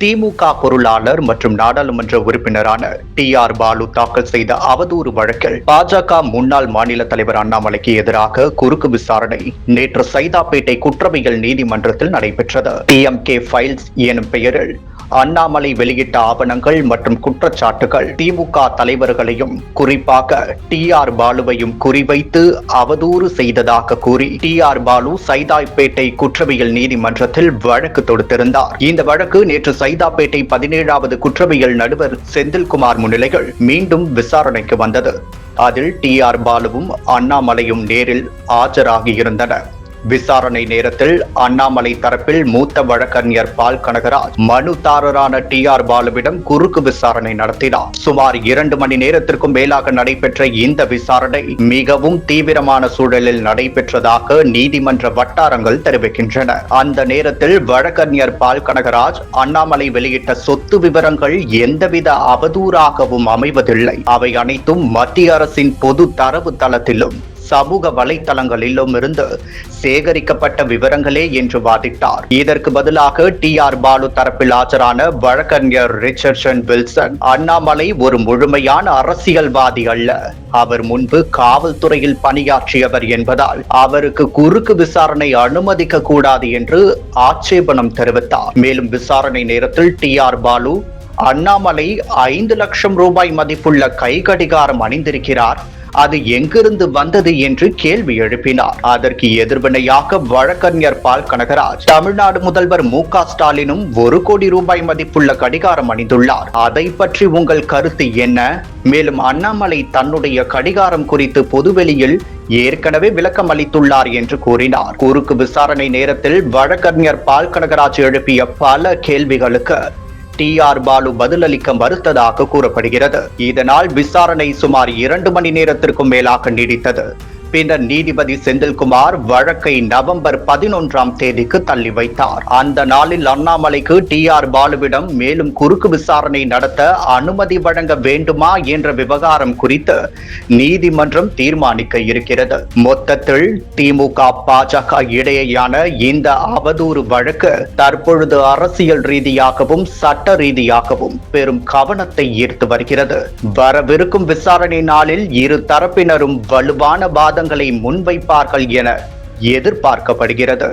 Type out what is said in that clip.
திமுக பொருளாளர் மற்றும் நாடாளுமன்ற உறுப்பினரான டி ஆர் பாலு தாக்கல் செய்த அவதூறு வழக்கில் பாஜக முன்னாள் மாநில தலைவர் அண்ணாமலைக்கு எதிராக குறுக்கு விசாரணை நேற்று சைதாப்பேட்டை குற்றவியல் நீதிமன்றத்தில் நடைபெற்றது. டிஎம்கே ஃபைல்ஸ் எனும் பெயரில் அண்ணாமலை வெளியிட்ட ஆவணங்கள் மற்றும் குற்றச்சாட்டுகள் திமுக தலைவர்களையும் குறிப்பாக டி ஆர் பாலுவையும் குறிவைத்து அவதூறு செய்ததாக கூறி டி ஆர் பாலு சைதாப்பேட்டை குற்றவியல் நீதிமன்றத்தில் வழக்கு தொடுத்திருந்தார். இந்த வழக்கு நேற்று சைதாப்பேட்டை பதினேழாவது குற்றவியல் நடுவர் செந்தில்குமார் முன்னிலையில் மீண்டும் விசாரணைக்கு வந்தது. அதில் டி ஆர் பாலுவும் அண்ணாமலையும் நேரில் ஆஜராகியிருந்தனர். விசாரணை நேரத்தில் அண்ணாமலை தரப்பில் மூத்த வழக்கறிஞர் பால் கனகராஜ் மனுதாரரான டி ஆர் பாலுவிடம் குறுக்கு விசாரணை நடத்தினார். சுமார் இரண்டு மணி நேரத்திற்கும் மேலாக நடைபெற்ற இந்த விசாரணை மிகவும் தீவிரமான சூழலில் நடைபெற்றதாக நீதிமன்ற வட்டாரங்கள் தெரிவிக்கின்றன. அந்த நேரத்தில் வழக்கறிஞர் பால் கனகராஜ் அண்ணாமலை வெளியிட்ட சொத்து விவரங்கள் எந்தவித அவதூறாகவும் அமைவதில்லை. அவை அனைத்தும் மத்திய அரசின் பொது தரவு தளத்திலும் சமூக வலைதளங்களிலும் இருந்து சேகரிக்கப்பட்ட விவரங்களே என்று வாதிட்டார். இதற்கு பதிலாக டி ஆர் பாலு தரப்பில் ஆஜரான வழக்கறிஞர் ரிச்சர்ட்சன் வில்சன் அண்ணாமலை ஒரு முழுமையான அரசியல்வாதி அல்ல. அவர் முன்பு காவல்துறையில் பணியாற்றியவர் என்பதால் அவருக்கு குறுக்கு விசாரணை அனுமதிக்க கூடாது என்று ஆட்சேபனம் தெரிவித்தார். மேலும் விசாரணை நேரத்தில் டி ஆர் பாலு அண்ணாமலை ஐந்து லட்சம் ரூபாய் மதிப்புள்ள கை கடிகாரம் அணிந்திருக்கிறார். அது எங்கிருந்து வந்தது என்று கேள்வி எழுப்பினார். அதற்கு எதிர்வினையாக வழக்கறிஞர் பால் கனகராஜ் தமிழ்நாடு முதல்வர் மு க ஸ்டாலினும் ஒரு கோடி ரூபாய் மதிப்புள்ள கடிகாரம் அணிந்துள்ளார். அதை பற்றி உங்கள் கருத்து என்ன? மேலும் அண்ணாமலை தன்னுடைய கடிகாரம் குறித்து பொதுவெளியில் ஏற்கனவே விளக்கம் அளித்துள்ளார் என்று கூறினார். குறுக்கு விசாரணை நேரத்தில் வழக்கறிஞர் பால் கனகராஜ் எழுப்பிய பல கேள்விகளுக்கு டி ஆர் பாலு பதிலளிக்க மறுத்ததாக கூறப்படுகிறது. இதனால் விசாரணை சுமார் இரண்டு மணி நேரத்திற்கும் மேலாக நீடித்தது. பின்னர் நீதிபதி செந்தில்குமார் வழக்கை நவம்பர் பதினொன்றாம் தேதிக்கு தள்ளி வைத்தார். அந்த நாளில் அண்ணாமலைக்கு டி ஆர் பாலுவிடம் மேலும் குறுக்கு விசாரணை நடத்த அனுமதி வழங்க வேண்டுமா என்ற விவகாரம் குறித்து நீதிமன்றம் தீர்மானிக்க இருக்கிறது. மொத்தத்தில் திமுக பாஜக இடையேயான இந்த அவதூறு வழக்கு தற்பொழுது அரசியல் ரீதியாகவும் சட்ட ரீதியாகவும் பெரும் கவனத்தை ஈர்த்து வருகிறது. வரவிருக்கும் விசாரணை நாளில் இரு தரப்பினரும் வலுவான வாதங்களை முன்வைப்பார்கள் என எதிர்பார்க்கப்படுகிறது.